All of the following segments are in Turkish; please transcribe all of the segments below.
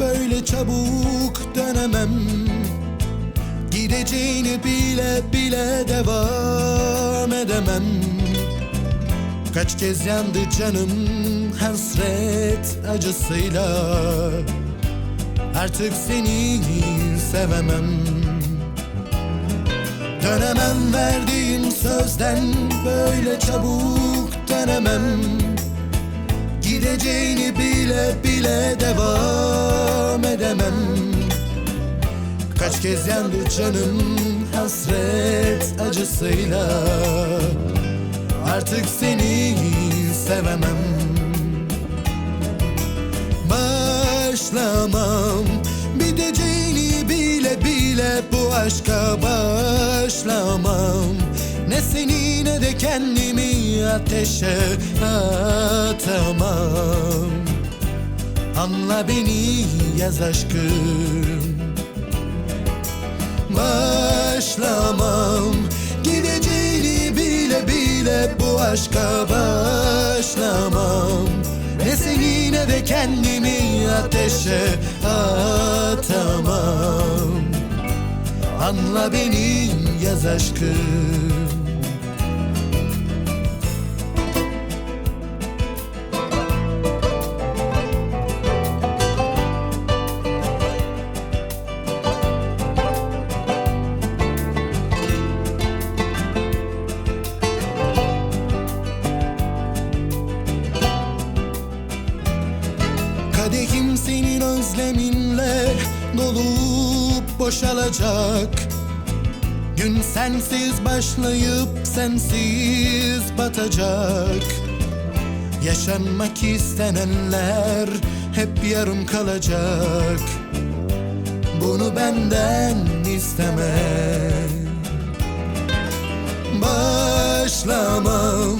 böyle çabuk dönemem? Gideceğini bile bile devam edemem. Kaç kez yandı canım hasret acısıyla. Artık seni sevemem. Dönemem verdiğim sözden böyle çabuk dönemem Gideceğini bile bile devam edemem. Kaç kez yandı canım hasret acısıyla. Artık seni sevemem. Başlamam. Biteceğini bile bile bu aşka başlamam Ne seni ne de kendimi ateşe atamam. Anla beni yaz aşkım. Başlamam. Gideceğini bile bile bu aşka başlamam. Ne seni ne de kendimi ateşe atamam. Anla beni yaz aşkım dolup boşalacak. Gün sensiz başlayıp sensiz batacak. Yaşanmak istenenler hep yarım kalacak. Bunu benden isteme. Başlamam.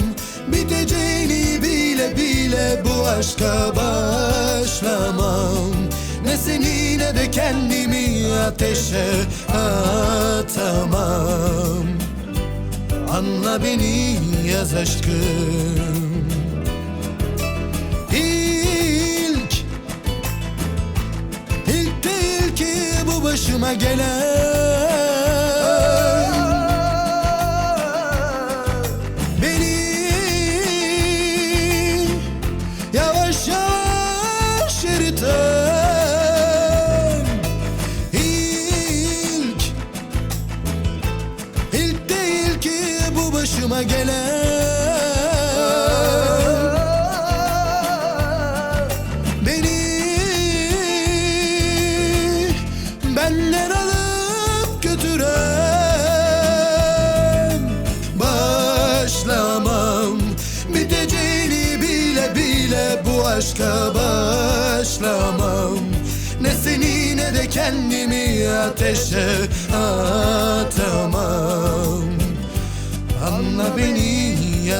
Biteceğini bile bile bu aşka başlamam Ne seni ne de kendimi ateşe atamam. Anla beni yaz aşkım. İlk İlk değil ki bu başıma gelen gelen Beni benden alıp götüren Başlamam. Biteceğini bile bile bu aşka başlamam. Ne seni ne de kendimi ateşe atamam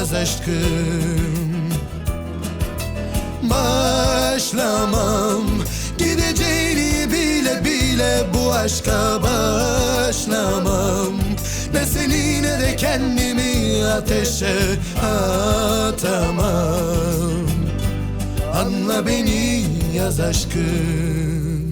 yaz aşkım. Başlamam. Gideceğini bile bile bu aşka başlamam. Ne seni ne de kendimi ateşe atamam. Anla beni yaz aşkım